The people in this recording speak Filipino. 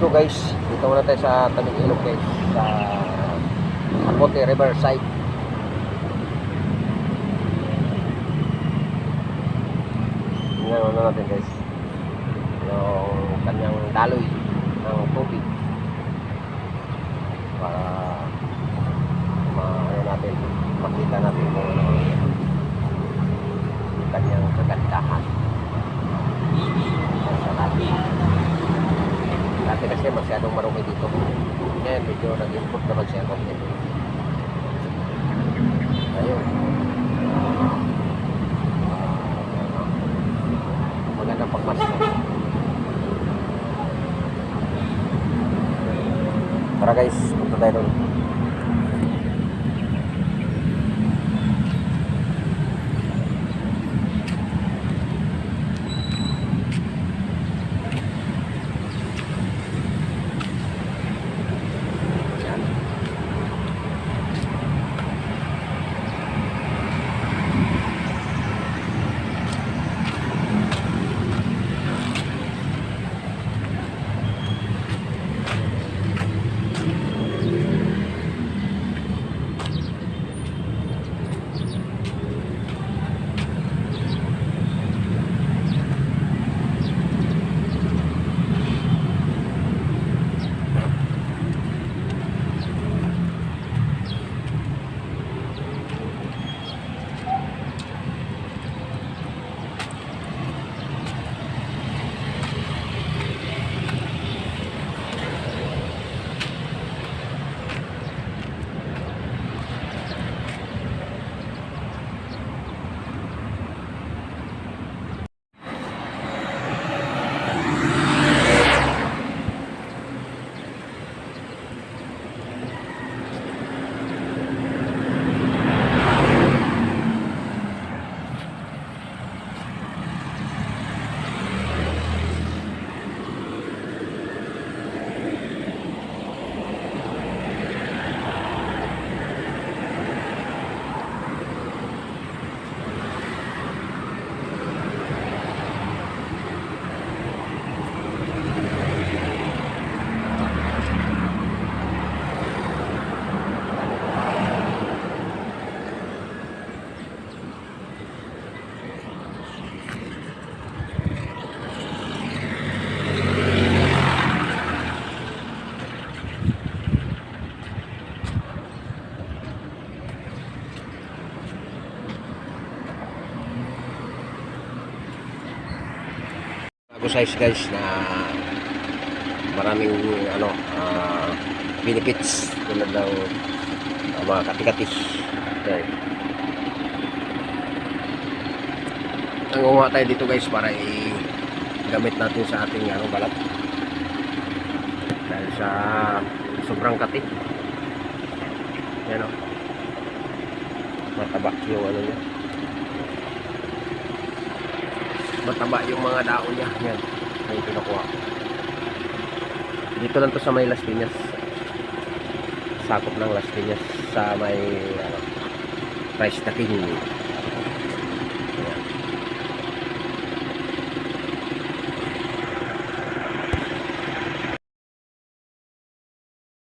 go guys. Dito muna tayo sa tabing ilog guys. Sa Apote Riverside. Tingnan muna natin guys. Yung kanyang daloy ng tubig. Para ma ano natin, makita natin kung ano yung kanyang kagandahan. Sa natin. Dati kasi masyadong marumi dito. Ngayon, medyo nag-improve naman siya konti. Ayun. Magandang pagmasok. Tara guys, punta tayo doon. Bago size guys na maraming ano ah, benefits tulad ng ah, mga katikati Yan. nangunga tayo dito guys para i-gamit natin sa ating ano, balat. Dahil sa sobrang kati. Yan o mataba yung ano niya mataba yung mga daon niya. Yan. Yung kinukuha. Dito lang to sa may Las Piñas. Sakop ng Las Piñas sa may ano, Rice the King.